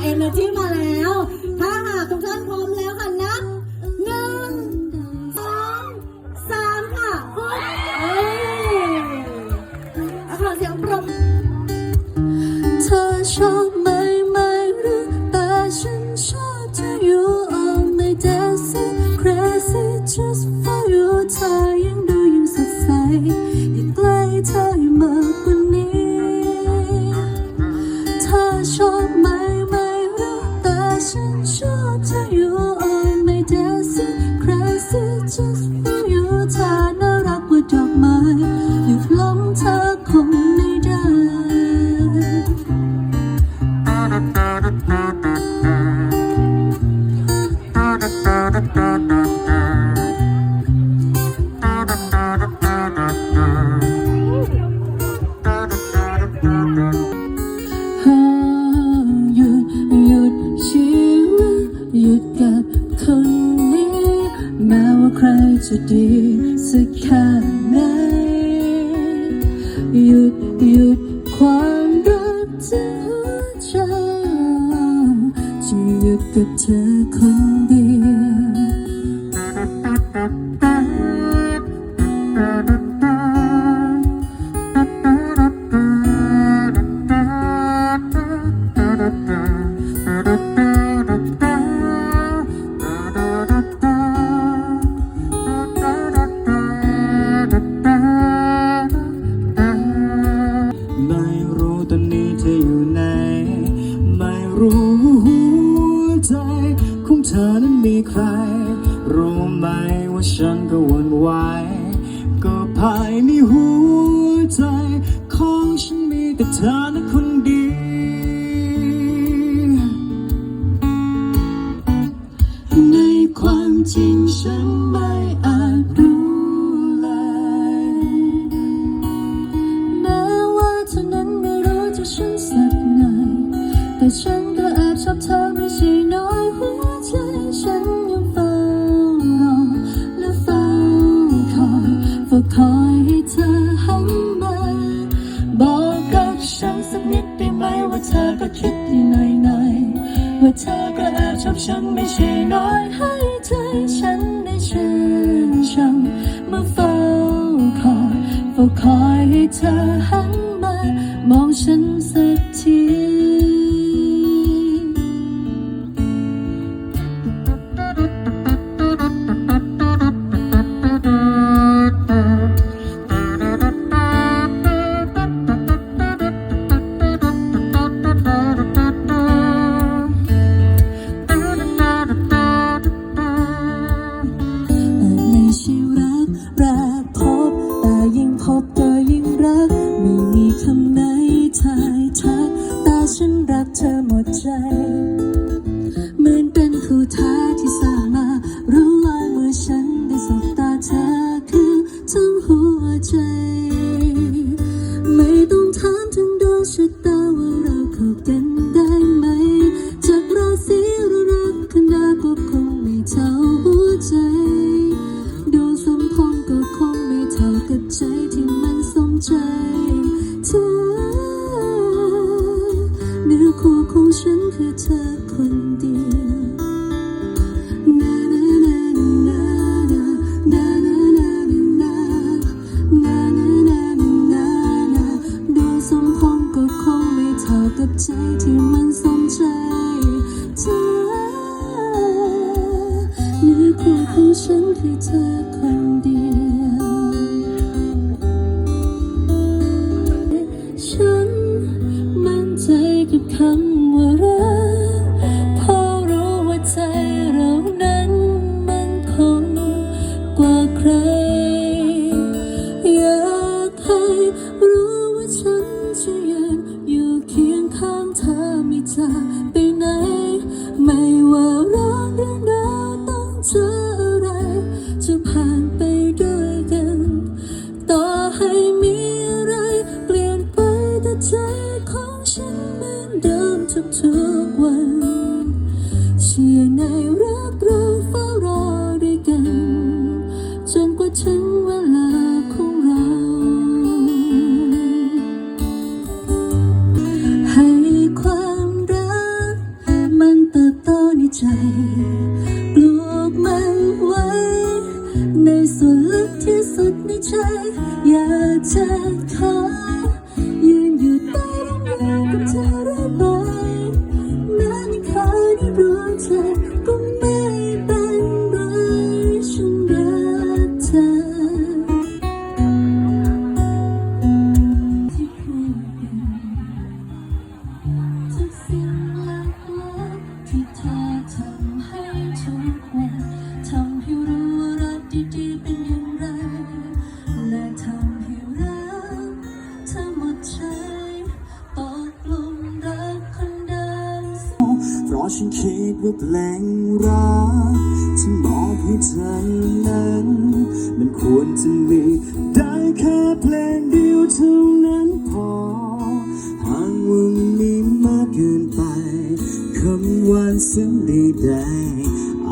เอเนอร์จีมาแล้ว ถ้าหากทุกท่านพร้อมแล้วค่ะนับหนึ่งสองสามค่ะโอ้ยขอเสียง ฉันไม่ใช่น้อย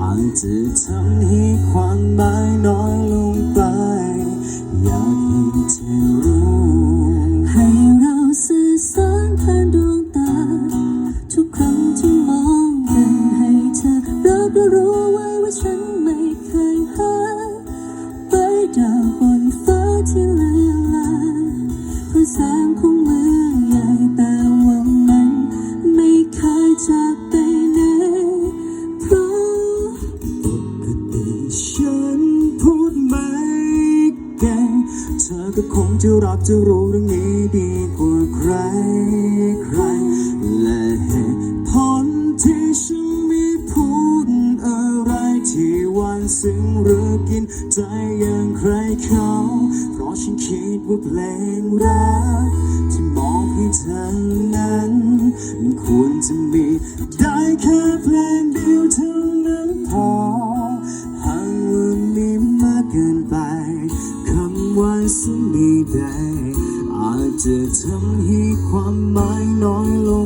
อาจจะทำให้ความหมายน้อยลงไป หวานซึ้งหรือกินใจอย่างใครเขา เพราะฉันคิดว่าเพลงรัก ที่มองให้เธอนั้น มันควรจะมี ได้แค่เพลงเดียวเท่านั้นพอหางวันนี้มากเกินไปคำว่าซึ้งไม่ได้อาจจะทำให้ความหมายน้อยลง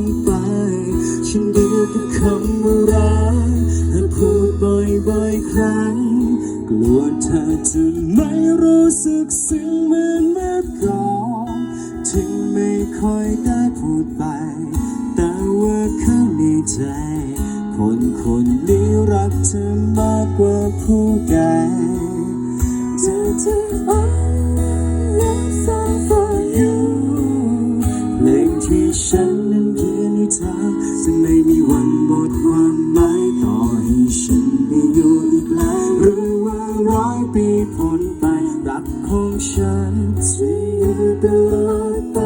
คนคนนี้รักเธอมากกว่าผู้ใดเธอจะอ่อนและสาย for you เพลงที่ฉันนั้นเขียนให้เธอจะไม่มีวันหมดความหมายต่อให้ฉันไม่อยู่อีกแล้วหรือว่าร้อยปีผ่านไปรักของฉันจะอยู่ตลอดไป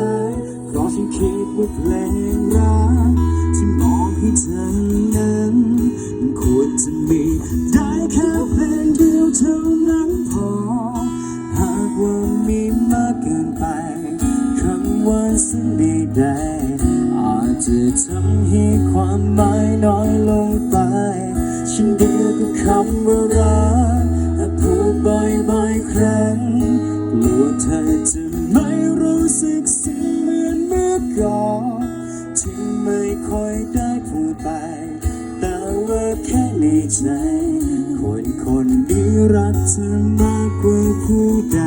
เพราะฉันคิดว่าเพลง น้อยลงไป ฉันเดียวกับคำว่ารักพูดบ่อยๆครั้งกลัวเธอจะไม่รู้สึกสิ่งเหมือนเมื่อก่อนที่ไม่ค่อยได้พูดไป แต่ว่าแค่ในใจคนคนนี้รักเธอมากกว่าผู้ใด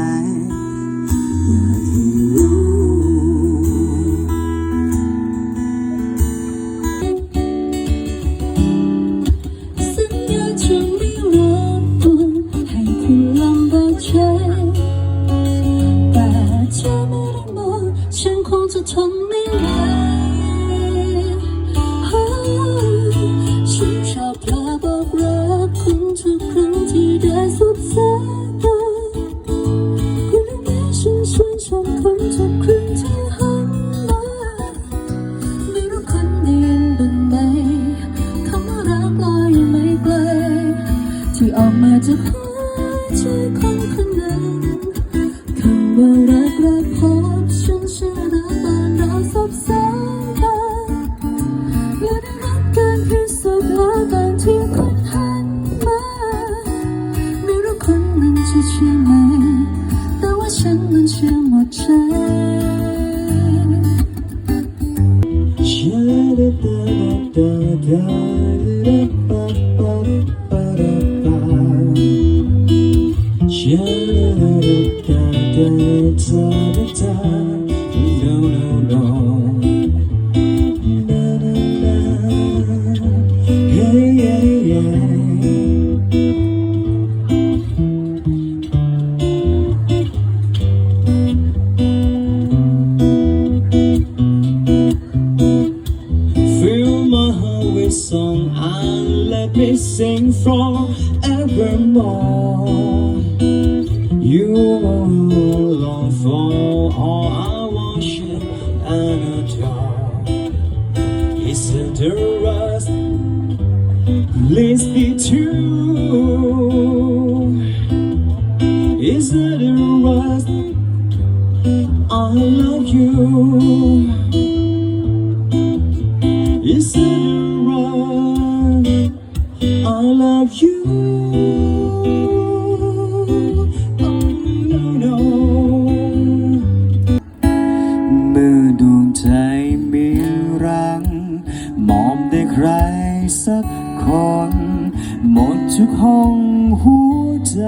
olhar. listen to us. Please be true. Is it a rust? I love you. Is it a rust? I love you. ทุกห้องหัวใจ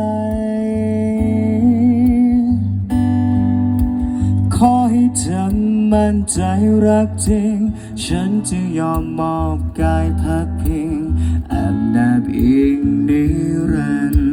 ขอให้เธอมั่นใจรักจริง ฉันจะยอมมอบกายพักพิงแอบแนบอิงนิรันดร์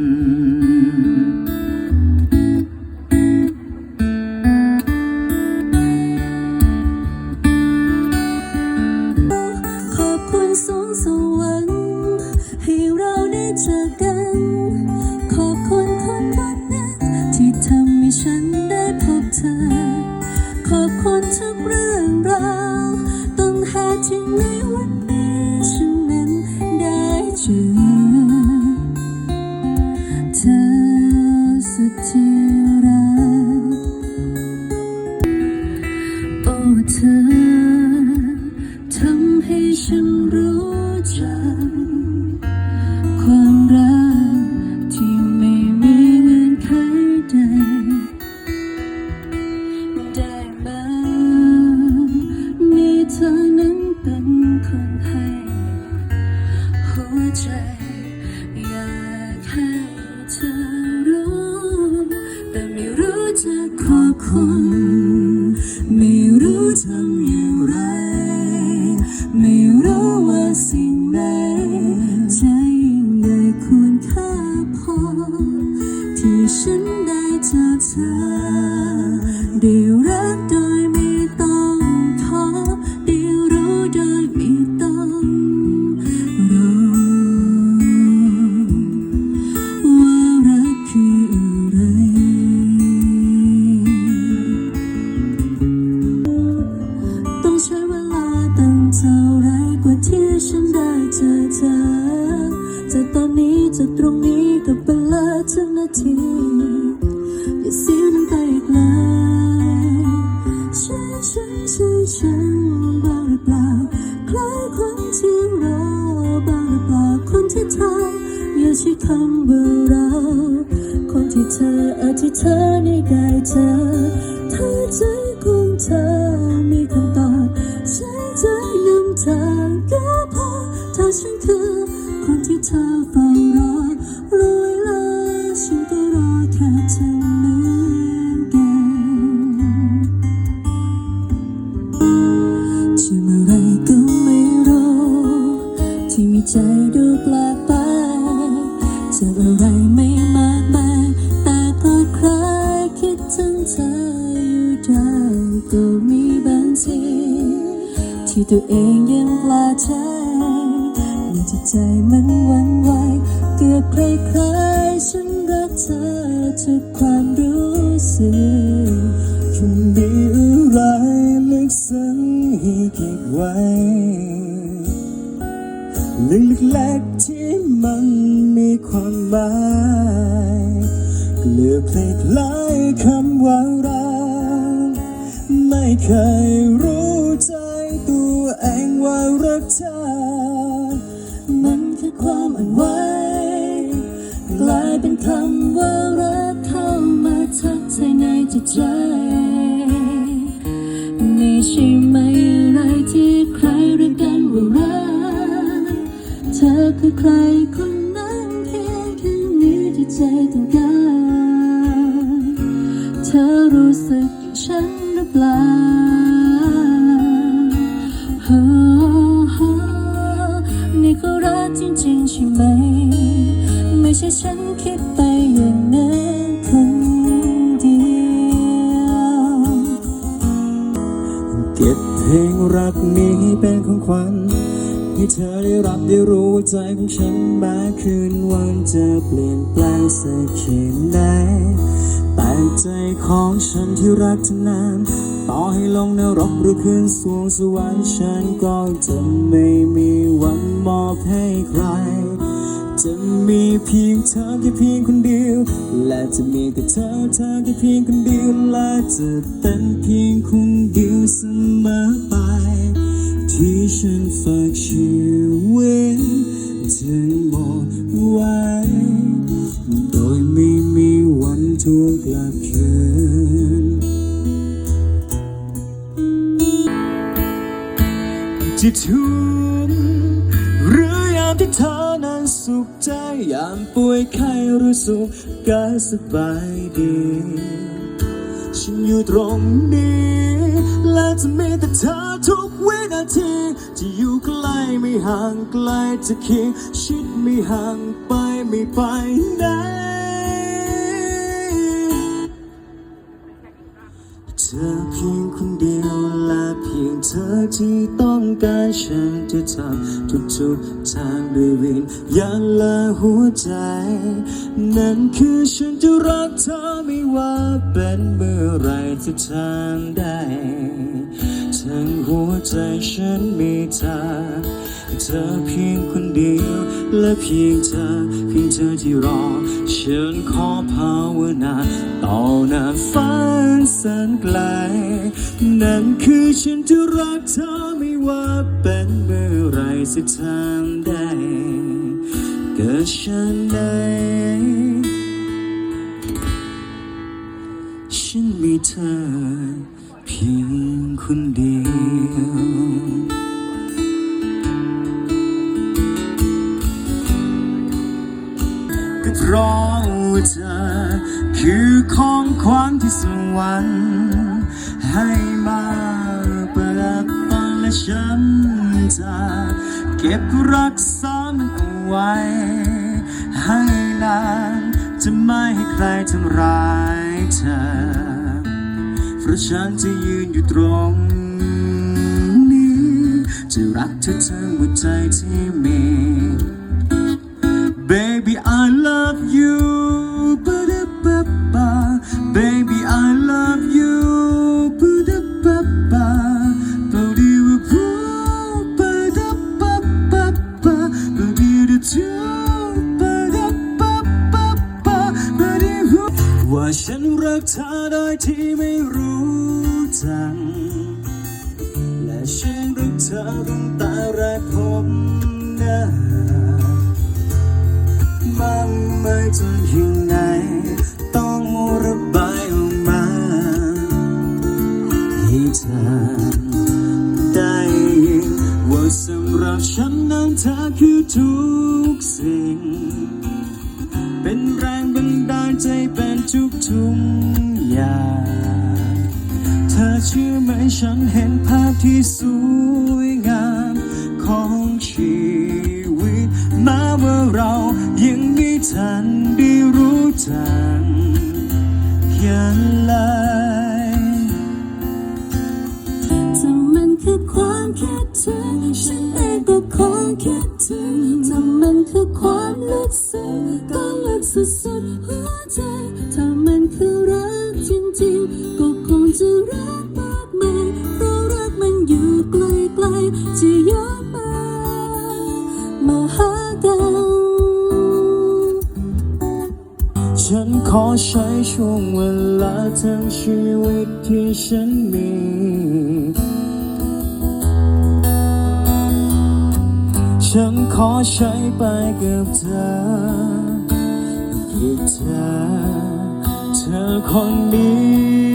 我曾。 ซึ้งให้เก็บไว้เรื่อล็กๆที่มันมีความหมายเกลือเพลงดลายคำว่ารักไม่เคยรู้ คือใครคนนั้นเพียงแค่นี้ที่ใจต้องการเธอรู้สึกอย่างฉันหรือเปล่าฮะฮะนี่คือรักจริงๆใช่ไหม ไม่ใช่ฉันคิดไปอย่างนั้นคนเดียวเก็บเพลงรักนี้เป็นของขวัญ ให้เธอได้รับได้รู้ว่าใจของฉันม้คืนวันจะเปลี่ยนแปลงสักแค่ไหนแต่ใจของฉันที่รักเธอนานต่อให้ลงนรกหรือขึ้นสวงสวรรค์ฉันก็จะไม่มีวันมอบให้ใคร จะมีเพียงเธอแค่เพียงคนเดียว และจะมีแต่เธอเธอแค่เพียงคนเดียวและจะเป็นเพียงคนเดียวเสมอไป ที่ฉันฝากชีวิตทั้งหมดไว้ โดยไม่มีวันทวงกลับคืนที่ทุกหรือยามที่เธอนั้นสุขใจยามป่วยไข้หรือสุขกายสบายดี ฉันอยู่ตรงนี้และจะมีแต่เธอทุก ทีจะอยู่ใกล้ไม่ห่างไกลจะเคียงชิดไม่ห่างไปไม่ไปไหนเธอเพียงคนเดียวและเพียงเธอที่ต้อง ฉันจะทำทุกๆทางด้วยวิญญาณและหัวใจ นั่นคือฉันจะรักเธอไม่ว่าเป็นเมื่อไรจะทางได้ทั้งหัวใจฉันมีเธอ เธอเพียงคนเดียว และเพียงเธอเพียงเธอที่รอ ฉันขอภาวนาต่อหน้าฟ้าแสนไกล นั่นคือฉันจะรักเธอไม่ว่าเป็นเมื่อไรสักทางใดเกิดฉันใดฉันมีเธอเพียงคนเดียว คือของขวัญที่สวรรค์ให้มาเปิดฟังและฉันจะเก็บรักษามันเอาไว้ ให้นานจะไม่ให้ใครทำร้ายเธอ เพราะฉันจะยืนอยู่ตรงนี้ จะรักเธอทั้งหัวใจที่มี เป็นแรงบันดาลใจเป็นทุกทุกอย่าง เธอเชื่อไหมฉันเห็นภาพที่สวยงามของชีวิตม้ว่าเรายังไม่ทันได้รู้จักกันเลยถ้ามันคือความคิด ฉันขอใช้ช่วงเวลาทั้งชีวิตที่ฉันมี ฉันขอใช้ไปกับเธอเพื่อเธอ เธอคนนี้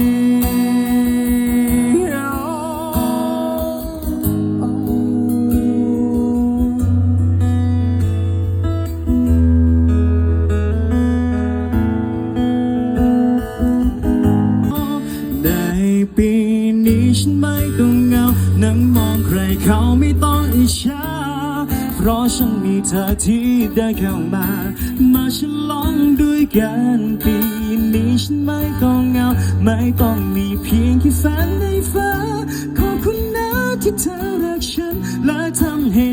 ฉันมีเธอที่ได้เข้ามา มาฉลองด้วยกันปีนี้ฉันไม่ต้องเหงา ไม่ต้องมีเพียงแค่แฟนในฟ้า ขอบคุณนะที่เธอรักฉันและทำให้